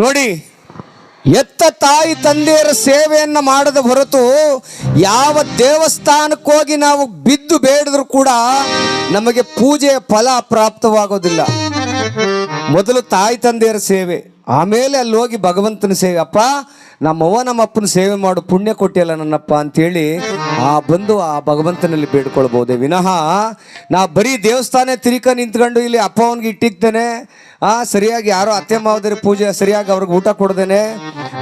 ನೋಡಿ, ಎತ್ತ ತಾಯಿ ತಂದೆಯರ ಸೇವೆಯನ್ನು ಮಾಡದ ಹೊರತು ಯಾವ ದೇವಸ್ಥಾನಕ್ಕೆ ಹೋಗಿ ನಾವು ಬಿದ್ದು ಬೇಡಿದ್ರು ಕೂಡ ನಮಗೆ ಪೂಜೆಯ ಫಲ ಪ್ರಾಪ್ತವಾಗೋದಿಲ್ಲ. ಮೊದಲು ತಾಯಿ ತಂದೆಯರ ಸೇವೆ, ಆಮೇಲೆ ಅಲ್ಲಿ ಹೋಗಿ ಭಗವಂತನ ಸೇವೆ. ಅಪ್ಪ, ನಮ್ಮವ್ವ ನಮ್ಮ ಅಪ್ಪನ ಸೇವೆ ಮಾಡು, ಪುಣ್ಯ ಕೊಟ್ಟಿಲ್ಲ ನನ್ನಪ್ಪ ಅಂತೇಳಿ ಆ ಬಂದು ಆ ಭಗವಂತನಲ್ಲಿ ಬೇಡ್ಕೊಳ್ಬೋದೆ. ವಿನಃ ನಾ ಬರೀ ದೇವಸ್ಥಾನ ತಿರಿಕ ನಿಂತ್ಕೊಂಡು ಇಲ್ಲಿ ಅಪ್ಪ ಅವನಿಗೆ ಇಟ್ಟಿರ್ತೇನೆ ಆ, ಸರಿಯಾಗಿ ಯಾರೋ ಅತ್ತೆ ಮಾವದರ ಪೂಜೆ ಸರಿಯಾಗಿ ಅವ್ರಿಗೆ ಊಟ ಕೊಡ್ದೇನೆ.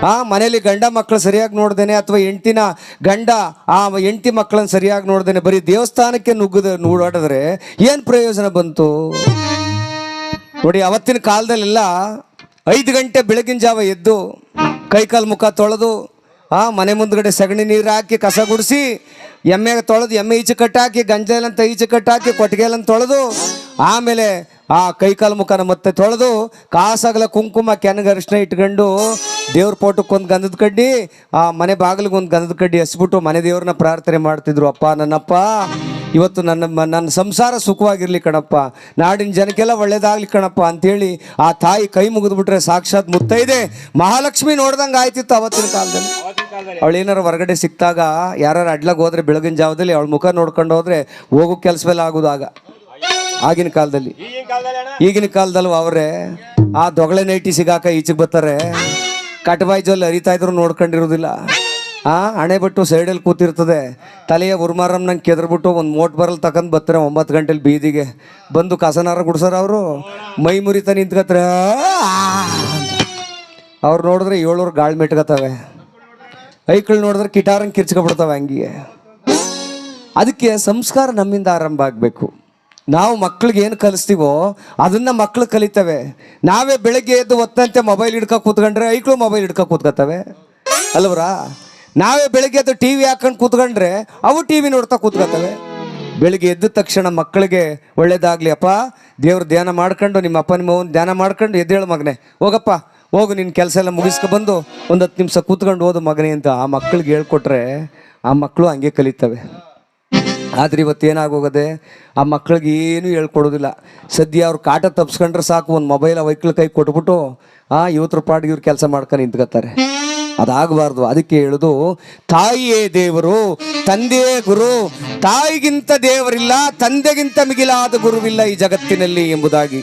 ಆ ಮನೇಲಿ ಗಂಡ ಮಕ್ಕಳು ಸರಿಯಾಗಿ ನೋಡ್ದೇನೆ ಅಥವಾ ಹೆಂಡ್ತಿನ ಗಂಡ ಆ ಹೆಂಡ್ತಿ ಮಕ್ಕಳನ್ನ ಸರಿಯಾಗಿ ನೋಡ್ದೇನೆ. ಬರೀ ದೇವಸ್ಥಾನಕ್ಕೆ ನುಗ್ಗದ ನೋಡಾಡಿದ್ರೆ ಏನು ಪ್ರಯೋಜನ ಬಂತು? ನೋಡಿ, ಅವತ್ತಿನ ಕಾಲದಲ್ಲೆಲ್ಲ ಐದು ಗಂಟೆ ಬೆಳಗಿನ ಜಾವ ಎದ್ದು ಕೈಕಾಲು ಮುಖ ತೊಳೆದು, ಆ ಮನೆ ಮುಂದ್ಗಡೆ ಸಗಣಿ ನೀರು ಹಾಕಿ ಕಸ ಗುಡಿಸಿ ಎಮ್ಮೆಗೆ ತೊಳೆದು, ಎಮ್ಮೆ ಈಚೆ ಕಟ್ಟಾಕಿ ಗಂಜಲಂತ ಈಚೆ ಕಟ್ಟಾಕಿ ಕೊಟ್ಟಿಗೆಲಂತ ತೊಳೆದು, ಆಮೇಲೆ ಆ ಕೈಕಾಲು ಮುಖನ ಮತ್ತೆ ತೊಳೆದು, ಕಾಸಾಗಲ ಕುಂಕುಮ, ಕೆನಗ ಅರಿಶಿನ ಇಟ್ಕೊಂಡು ದೇವ್ರ ಪೋಟಕ್ಕೊಂದು ಗಂಧದ ಕಡ್ಡಿ, ಆ ಮನೆ ಬಾಗಿಲಿಗೆ ಒಂದು ಗಂಧದ ಕಡ್ಡಿ ಹಸ್ಬಿಟ್ಟು ಮನೆ ದೇವ್ರನ್ನ ಪ್ರಾರ್ಥನೆ ಮಾಡ್ತಿದ್ರು. ಅಪ್ಪ, ನನ್ನಪ್ಪ ಇವತ್ತು ನನ್ನ ನನ್ನ ಸಂಸಾರ ಸುಖವಾಗಿರಲಿ ಕಣಪ್ಪ. ನಾಡಿನ ಜನಕ್ಕೆಲ್ಲ ಒಳ್ಳೇದಾಗಲಿ ಕಣಪ್ಪ ಅಂಥೇಳಿ ಆ ತಾಯಿ ಕೈ ಮುಗಿದ್ಬಿಟ್ರೆ ಸಾಕ್ಷಾತ್ ಮುತ್ತೈದೆ. ಮಹಾಲಕ್ಷ್ಮಿ ನೋಡ್ದಂಗೆ ಆಯ್ತಿತ್ತು ಅವತ್ತಿನ ಕಾಲದಲ್ಲಿ. ಅವಳು ಏನಾರು ಹೊರಗಡೆ ಸಿಕ್ತಾಗ ಯಾರು ಅಡ್ಲಾಗ ಹೋದ್ರೆ ಬೆಳಗಿನ ಜಾವದಲ್ಲಿ ಅವಳ ಮುಖ ನೋಡ್ಕೊಂಡು ಹೋದ್ರೆ ಹೋಗೋ ಕೆಲಸವೆಲ್ಲ ಆಗೋದಾಗ ಆಗಿನ ಕಾಲದಲ್ಲಿ. ಈಗಿನ ಕಾಲದಲ್ಲೂ ಅವರೇ ಆ ದೊಗಳೆ ನೈಟಿ ಸಿಗಾಕ ಈಚೆಗೆ ಬರ್ತಾರೆ. ಕಟ್ಬಾಯಿ ಜೊಲ್ಲಿ ಹರಿತಾ ಇದ್ರು ನೋಡ್ಕೊಂಡಿರೋದಿಲ್ಲ ಆ ಹಣೆ ಬಿಟ್ಟು ಸೈಡಲ್ಲಿ ಕೂತಿರ್ತದೆ. ತಲೆಯ ಉರ್ಮಾರಂ ನಂಗೆ ಕೆದರ್ಬಿಟ್ಟು ಒಂದು ಮೋಟ್ ಬರಲ್ ತಗೊಂಡು ಬರ್ತಾರೆ ಒಂಬತ್ತು ಗಂಟೆಲಿ ಬೀದಿಗೆ. ಬಂದು ಕಸನಾರ ಗುಡ್ಸಾರ ಅವರು, ಮೈ ಮುರಿತ ನಿಂತ್ಕತ್ರ ಅವ್ರು ನೋಡಿದ್ರೆ ಏಳೂರು ಗಾಳಿ ಮೆಟ್ಕತ್ತವೆ. ಐಕ್ಳು ನೋಡಿದ್ರೆ ಕಿಟಾರಂಗೆ ಕಿರ್ಚ್ಕೊಬಿಡ್ತವೆ ಹಂಗೆ ಅದಕ್ಕೆ ಸಂಸ್ಕಾರ ನಮ್ಮಿಂದ ಆರಂಭ ಆಗಬೇಕು. ನಾವು ಮಕ್ಳಿಗೆ ಏನು ಕಲಿಸ್ತೀವೋ ಅದನ್ನ ಮಕ್ಳು ಕಲಿತವೆ. ನಾವೇ ಬೆಳಗ್ಗೆ ಎದ್ದು ಒತ್ತಂತೆ ಮೊಬೈಲ್ ಹಿಡ್ಕೊ ಕೂತ್ಕೊಂಡ್ರೆ ಐಕಳು ಮೊಬೈಲ್ ಹಿಡ್ಕೊ ಕೂತ್ಕೊತವೆ ಅಲ್ವರಾ? ನಾವೇ ಬೆಳಿಗ್ಗೆ ಎದ್ದು ಟಿ ವಿ ಹಾಕೊಂಡು ಕೂತ್ಕೊಂಡ್ರೆ ಅವು ಟಿ ವಿ ನೋಡ್ತಾ ಕೂತ್ಕೊತವೆ ಬೆಳಿಗ್ಗೆ ಎದ್ದ ತಕ್ಷಣ ಮಕ್ಕಳಿಗೆ ಒಳ್ಳೇದಾಗಲಿ, ಅಪ್ಪ, ದೇವ್ರ ಧ್ಯಾನ ಮಾಡ್ಕೊಂಡು, ನಿಮ್ಮ ಅಪ್ಪ ನಿಮ್ಮ ಅವನ ಧ್ಯಾನ ಮಾಡ್ಕೊಂಡು ಎದ್ದೇಳು ಮಗನೇ, ಹೋಗಪ್ಪ, ಹೋಗು ನಿನ್ನ ಕೆಲಸ ಎಲ್ಲ ಮುಗಿಸ್ಕೊ ಬಂದು ಒಂದು ಹತ್ತು ನಿಮಿಷ ಕೂತ್ಕೊಂಡು ಓದು ಮಗನೇ ಅಂತ ಆ ಮಕ್ಕಳಿಗೆ ಹೇಳ್ಕೊಟ್ರೆ ಆ ಮಕ್ಕಳು ಹಂಗೆ ಕಲಿತವೆ. ಆದ್ರೆ ಇವತ್ತು ಏನಾಗೋಗದೆ, ಆ ಮಕ್ಳಿಗೆ ಏನು ಹೇಳ್ಕೊಡೋದಿಲ್ಲ. ಸದ್ಯ ಅವ್ರು ಕಾಟ ತಪ್ಸ್ಕೊಂಡ್ರೆ ಸಾಕು, ಒಂದು ಮೊಬೈಲ್ ವೈಕಲ್ ಕೈ ಕೊಟ್ಬಿಟ್ಟು, ಆ ಇವತ್ತರ ಪಾಡಿಗೆ ಇವ್ರು ಕೆಲಸ ಮಾಡ್ಕೊಂಡು ನಿಂತ್ಕೋತಾರೆ. ಅದಾಗಬಾರ್ದು. ಅದಕ್ಕೆ ಹೇಳುದು, ತಾಯಿಯೇ ದೇವರು, ತಂದೆಯೇ ಗುರು, ತಾಯಿಗಿಂತ ದೇವರಿಲ್ಲ, ತಂದೆಗಿಂತ ಮಿಗಿಲಾದ ಗುರುವಿಲ್ಲ ಈ ಜಗತ್ತಿನಲ್ಲಿ ಎಂಬುದಾಗಿ.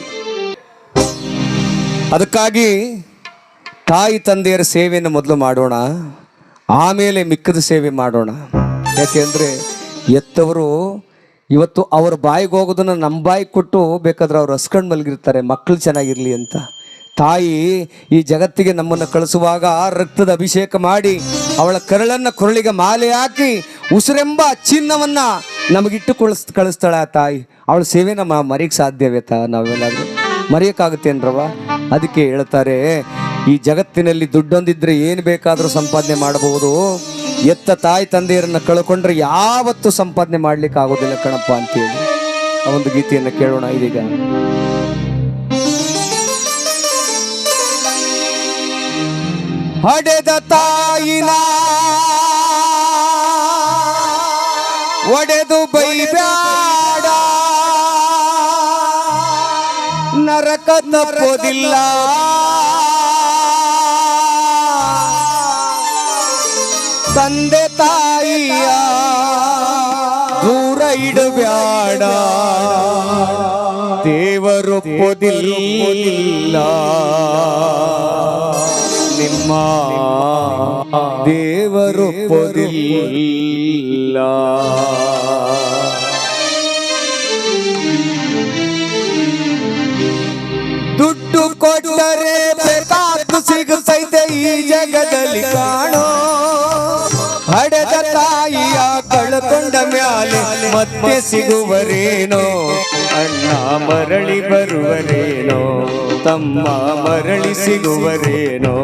ಅದಕ್ಕಾಗಿ ತಾಯಿ ತಂದೆಯರ ಸೇವೆಯನ್ನು ಮೊದಲು ಮಾಡೋಣ, ಆಮೇಲೆ ಮಿಕ್ಕದ ಸೇವೆ ಮಾಡೋಣ. ಯಾಕೆಂದರೆ ಎತ್ತವರು ಇವತ್ತು ಅವ್ರ ಬಾಯಿಗೆ ಹೋಗೋದನ್ನು ನಮ್ಮ ಬಾಯಿಗೆ ಕೊಟ್ಟು ಬೇಕಾದ್ರೆ ಅವ್ರು ಹಸ್ಕೊಂಡು ಮಲಗಿರ್ತಾರೆ ಮಕ್ಕಳು ಚೆನ್ನಾಗಿರಲಿ ಅಂತ. ತಾಯಿ ಈ ಜಗತ್ತಿಗೆ ನಮ್ಮನ್ನು ಕಳಿಸುವಾಗ ರಕ್ತದ ಅಭಿಷೇಕ ಮಾಡಿ ಅವಳ ಕರಳನ್ನು ಕೊರಳಿಗೆ ಮಾಲೆ ಹಾಕಿ ಉಸಿರೆಂಬ ಚಿನ್ನವನ್ನ ನಮಗಿಟ್ಟು ಕಳಿಸ್, ಕಳಿಸ್ತಾಳೆ ಆ ತಾಯಿ. ಅವಳ ಸೇವೆ ನಮ್ಮ ಮರೆಯಕ್ಕೆ ಸಾಧ್ಯವೇ ತಾ, ನಾವೆಲ್ಲಾದ್ರೂ? ಮರೆಯೋಕ್ಕಾಗುತ್ತೇನ್ರವ ಅದಕ್ಕೆ ಹೇಳ್ತಾರೆ, ಈ ಜಗತ್ತಿನಲ್ಲಿ ದುಡ್ಡೊಂದಿದ್ರೆ ಏನು ಬೇಕಾದರೂ ಸಂಪಾದನೆ ಮಾಡಬಹುದು. ಎತ್ತ ತಾಯಿ ತಂದೆಯರನ್ನ ಕಳ್ಕೊಂಡ್ರೆ ಯಾವತ್ತೂ ಸಂಪಾದನೆ ಮಾಡ್ಲಿಕ್ಕೆ ಆಗೋದಿಲ್ಲ ಕಣಪ್ಪ ಅಂತೇಳಿ. ಆ ಒಂದು ಗೀತೆಯನ್ನು ಕೇಳೋಣ ಇದೀಗ. ಹಡೆದ ತಾಯಿನ ಒಡೆದು ಬೈಬ್ಯಾಡ. ನರಕ ತಪ್ಪೋದಿಲ್ಲ. ತಂದೆ ತಾಯಿಯ ದೂರ ಇಡಬ್ಯಾಡ. ದೇವರೊಪ್ಪೋದಿಲ್ಲ ದೇವರೊಪ್ಪೋದಿಲ್ಲ ದುಡ್ಡು ಕೊಟ್ಟರೆ ಬೇಕಾದ್ದು ಸಿಗುತ್ತೈತೆ ಈ ಜಗದಲ್ಲಿ ಕಾಣೋ. ಹಡೆದ ತಾಯಿಯ ಕಳ್ಕೊಂಡ ಮ್ಯಾಲೆ ಮತ್ತೆ ಸಿಗುವರೇನೋ? ಅಣ್ಣ ಮರಳಿ ಬರುವರೇನೋ? ತಮ್ಮ ಮರಳಿ ಸಿಗುವರೇನೋ?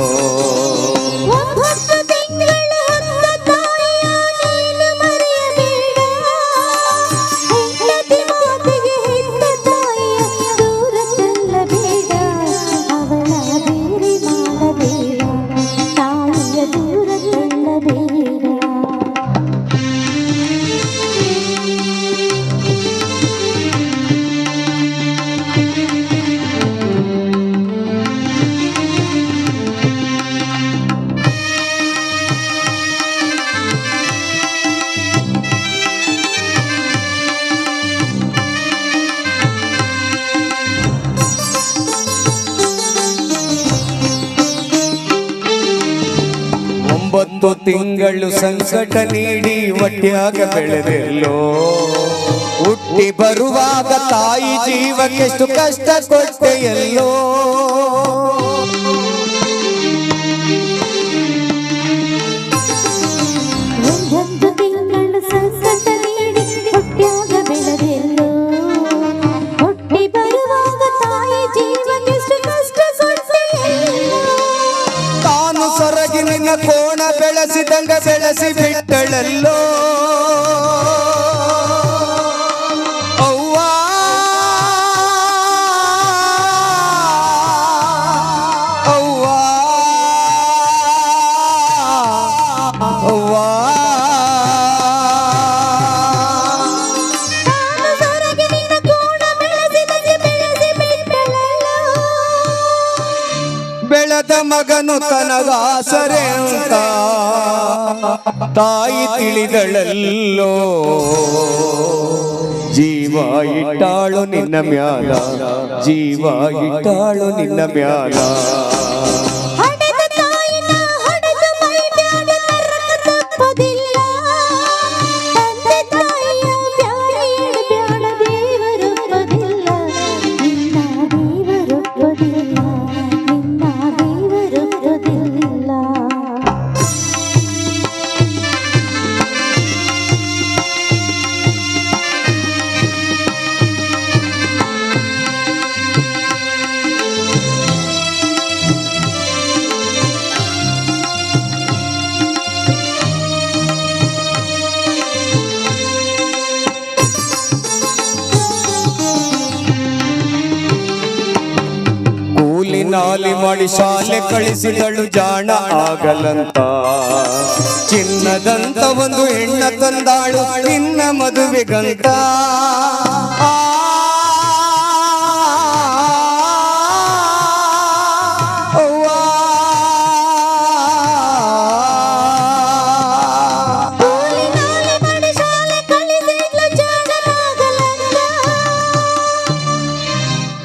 ತಿಂಗಳು ಸಂಕಟ ನೀಡಿ ಒಟ್ಟಿಯಾಗ ಬೆಳೆದೆಲ್ಲೋ. ಹುಟ್ಟಿ ಬರುವಾಗ ತಾಯಿ ಜೀವಕ್ಕೆಷ್ಟು ಕಷ್ಟ ಕೊಟ್ಟೆಯಲ್ಲೋ. ಸೊರಗಿನ ಕೋಣ ಬೆಳೆಸಿದಂಗ ಬೆಳೆಸಿ ಬಿಟ್ಟಳಲ್ಲೋ ಬೆಳೆದ ಮಗನು ತನಗಾಸರೆ ಅಂತ ತಾಯಿ ತಿಳಿದಳಲ್ಲೋ. ಜೀವ ಇಟ್ಟಾಳು ನಿನ್ನ ಮ್ಯಾಲ. ಜೀವ ಇಟ್ಟಾಳು ನಿನ್ನ ಮ್ಯಾಲ. ನಾಲಿ ಮಾಡಿ ಶಾಲೆ ಕಳಿಸಿದಳು ಜಾಣ. ಆಗಲಂತ. ಚಿನ್ನದಂತ ಒಂದು ಹೆಣ್ಣ ತಂದಾಳು ನಿನ್ನ ಮದುವೆಗಂತ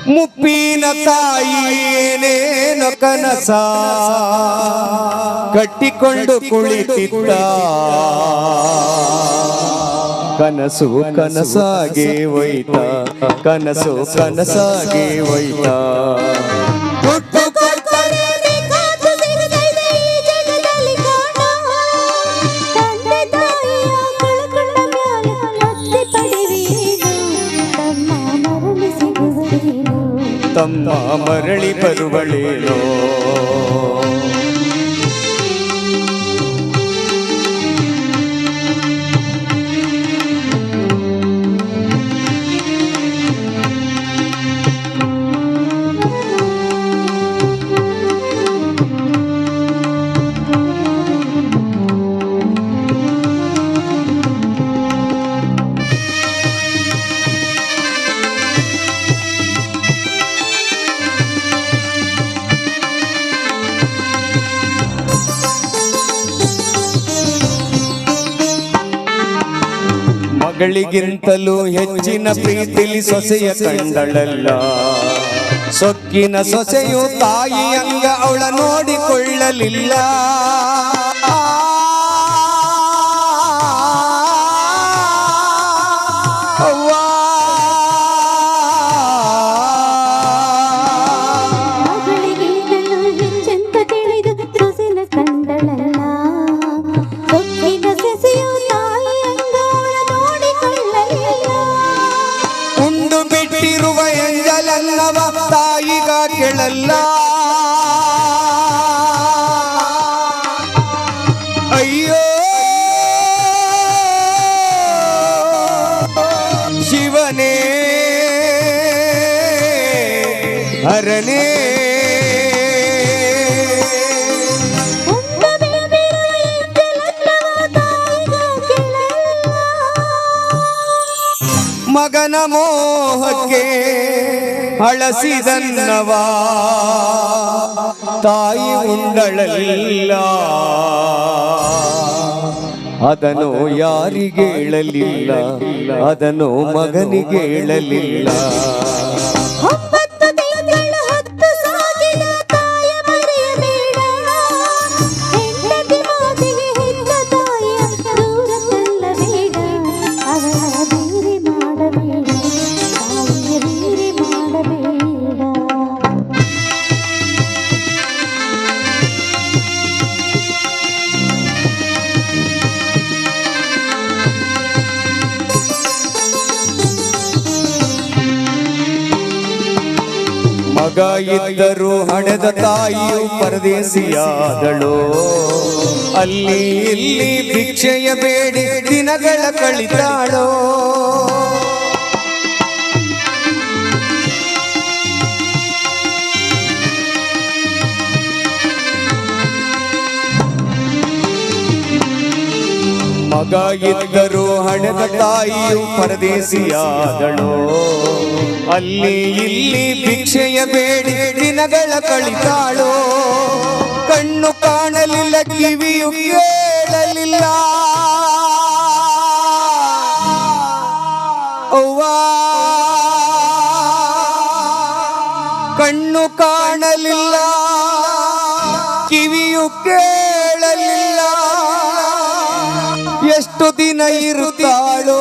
ಮುಪ್ಪಿನ ತಾಯಿ ಕನಸ ಕಟ್ಟಿಕೊಂಡು ಕುಳಿತಿದ್ದ. ಕನಸು ಕನಸಾಗಿ ಒಯ್ತ ಕನಸು ಕನಸಾಗಿ ಒಯ್ತ ತಮ್ಮ ಮರಳಿ ಬರುವಳೇನೋ ಮಗಳಿಗಿಂತಲೂ ಹೆಚ್ಚಿನ ಪ್ರೀತಿಲಿ ಸೊಸೆಯ ಕಂಡಳಲ್ಲ ಸೊಕ್ಕಿನ ಸೊಸೆಯು ತಾಯಿ ಅಂಗ ಅವಳ ನೋಡಿಕೊಳ್ಳಲಿಲ್ಲ. ಕೆಳಲ್ಲ ಅಯ್ಯೋ ಶಿವನೇ ಹರನೇ. ಮಗನ ಮೋಹಕ್ಕೆ ಅಳಸಿದನ್ನವ ತಾಯಿ ಉಂಡಳಲ್ಲ ಅದನ್ನು ಯಾರಿಗೆ ಹೇಳಲಿಲ್ಲ? ಅದನು ಮಗನಿಗೆ ಹೇಳಲಿಲ್ಲ. ಇದ್ದರು ಹಡೆದ ತಾಯಿಯು ಪರದೇಸಿಯಾದಳು. ಅಲ್ಲಿ ಇಲ್ಲಿ ಭಿಕ್ಷೆಯ ಬೇಡಿ ದಿನಗಳ ಕಳಿತಾಳೋ. ಮಗ ಇದ್ದರು ಹಣದ ತಾಯಿಯು ಪರದೇಸಿಯಾದಳು. ಅಲ್ಲಿ ಇಲ್ಲಿ ಭಿಕ್ಷೆಯ ಬೇಡಿ ದಿನಗಳ ಕಳಿತಾಳೋ. ಕಣ್ಣು ಕಾಣಲಿಲ್ಲ, ಕಿವಿಯು ಕೇಳಲಿಲ್ಲ. ಕಣ್ಣು ಕಾಣಲಿಲ್ಲ, ಕಿವಿಯು ಕೇಳಲಿಲ್ಲ. ಎಷ್ಟು ದಿನ ಇರುತ್ತಾಳೋ.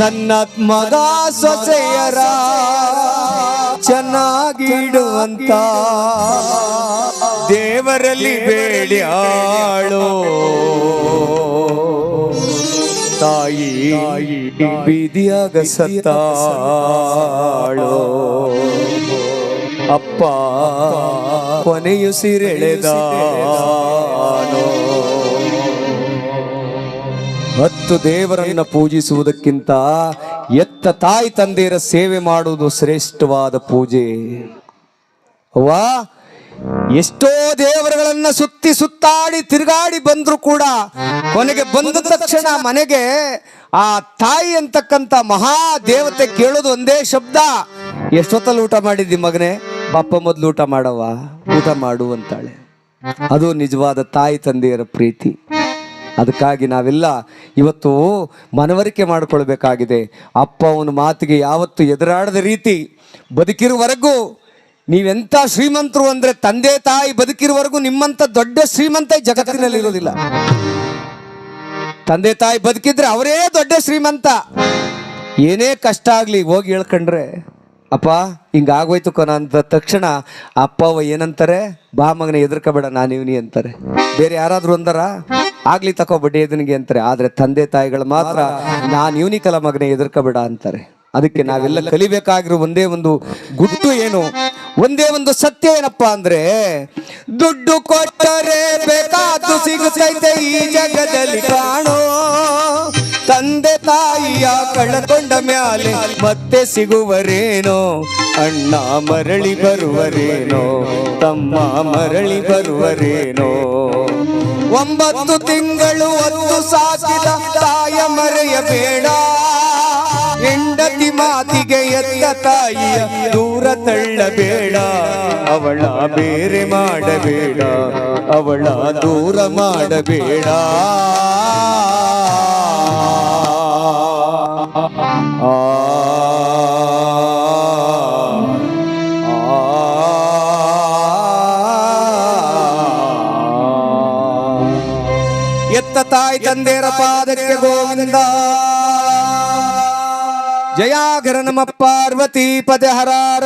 ತನ್ನ ಮಗ ಸೊಸೆಯರ ಚೆನ್ನಾಗಿಡುವಂತ ದೇವರಲ್ಲಿ ಬೇಡ್ಯಾಳೋ ತಾಯಿ ಬೀದಿಯಾಗ ಸತ್ತಾಳೋ. ಅಪ್ಪ ಕೊನೆಯುಸಿರೆಳೆದಾನೋ ಹತ್ತು ದೇವರನ್ನ ಪೂಜಿಸುವುದಕ್ಕಿಂತ ಎತ್ತ ತಾಯಿ ತಂದೆಯರ ಸೇವೆ ಮಾಡುವುದು ಶ್ರೇಷ್ಠವಾದ ಪೂಜೆ. ವಾ ಎಷ್ಟೋ ದೇವರುಗಳನ್ನ ಸುತ್ತಿ ಸುತ್ತಾಡಿ ತಿರುಗಾಡಿ ಬಂದ್ರು ಕೂಡ ಕೊನೆಗೆ ಬಂದ ತಕ್ಷಣ ಮನೆಗೆ ಆ ತಾಯಿ ಅಂತಕ್ಕಂಥ ಮಹಾ ದೇವತೆ ಕೇಳೋದು ಒಂದೇ ಶಬ್ದ. ಎಷ್ಟೊತ್ತಲ್ಲಿ ಊಟ ಮಾಡಿದ್ದಿ ಮಗನೇ? ಬಪ್ಪ ಮೊದ್ಲು ಊಟ ಮಾಡವ ಊಟ ಮಾಡು ಅಂತಾಳೆ. ಅದು ನಿಜವಾದ ತಾಯಿ ತಂದೆಯರ ಪ್ರೀತಿ. ಅದಕ್ಕಾಗಿ ನಾವೆಲ್ಲ ಇವತ್ತು ಮನವರಿಕೆ ಮಾಡಿಕೊಳ್ಬೇಕಾಗಿದೆ. ಅಪ್ಪ ಅವನ ಮಾತಿಗೆ ಯಾವತ್ತು ಎದುರಾಡದ ರೀತಿ ಬದುಕಿರುವವರೆಗೂ ನೀವೆಂಥ ಶ್ರೀಮಂತರು ಅಂದ್ರೆ ತಂದೆ ತಾಯಿ ಬದುಕಿರುವವರೆಗೂ ನಿಮ್ಮಂಥ ದೊಡ್ಡ ಶ್ರೀಮಂತ ಜಗತ್ತಿನಲ್ಲಿ ಇರೋದಿಲ್ಲ ತಂದೆ ತಾಯಿ ಬದುಕಿದ್ರೆ ಅವರೇ ದೊಡ್ಡ ಶ್ರೀಮಂತ. ಏನೇ ಕಷ್ಟ ಆಗಲಿ ಹೋಗಿ ಹೇಳ್ಕಂಡ್ರೆ, ಅಪ್ಪ, ಹಿಂಗಾಗೋಯ್ತು ಕೊನ ಅಂದ ತಕ್ಷಣ ಅಪ್ಪ ಅವ ಏನಂತಾರೆ, ಬಾ ಮಗನ ಎದುರ್ಕೋಬೇಡ ನಾನು ಇವನಿ ಅಂತಾರೆ. ಬೇರೆ ಯಾರಾದರೂ ಅಂದಾರ? ಆಗ್ಲಿ ತಕೋ ಬಡ್ಡಿ ಎದನಿಗೆ ಅಂತಾರೆ, ಆದ್ರೆ ತಂದೆ ತಾಯಿಗಳು ಮಾತ್ರ ನಾನು ಯೂನಿಕಲ ಮಗನೇ ಎದುರ್ಕೋಬೇಡ ಅಂತಾರೆ. ಅದಕ್ಕೆ ನಾವೆಲ್ಲ ಕಲಿಬೇಕಾಗಿರೋ ಒಂದೇ ಒಂದು ಗುಟ್ಟು ಏನು? ಒಂದೇ ಒಂದು ಸತ್ಯ ಏನಪ್ಪಾ ಅಂದ್ರೆ, ದುಡ್ಡು ಕೊಟ್ಟರೆ ಬೇಕಾದ್ದು ಸಿಗುತ್ತೈತೆ ಈ ಜಗದಲ್ಲಿ ಕಾಣೋ. ತಾಯಿಯ ಕಳಕೊಂಡ ಮ್ಯಾಲೆ ಮತ್ತೆ ಸಿಗುವರೇನೋ? ಅಣ್ಣ ಮರಳಿ ಬರುವರೇನೋ? ತಮ್ಮ ಮರಳಿ ಬರುವರೇನೋ? ಒಂಬತ್ತು ತಿಂಗಳು ಒಂದು ಸಾಕಿದ ತಾಯ ಮರೆಯಬೇಡ ಹೆಂಡತಿ ಮಾತಿಗೆ ಎತ್ತ ತಾಯಿಯ ದೂರ ತಳ್ಳಬೇಡ. ಅವಳ ಬೇರೆ ಮಾಡಬೇಡ. ಅವಳ ದೂರ ಮಾಡಬೇಡ. ತಂದೆಯರ ಪಾದಕ್ಕೆ ಗೋವಿಂದ. ಜಯಾಘರ ನಮ ಪಾರ್ವತಿ ಪದ ಹರಾರ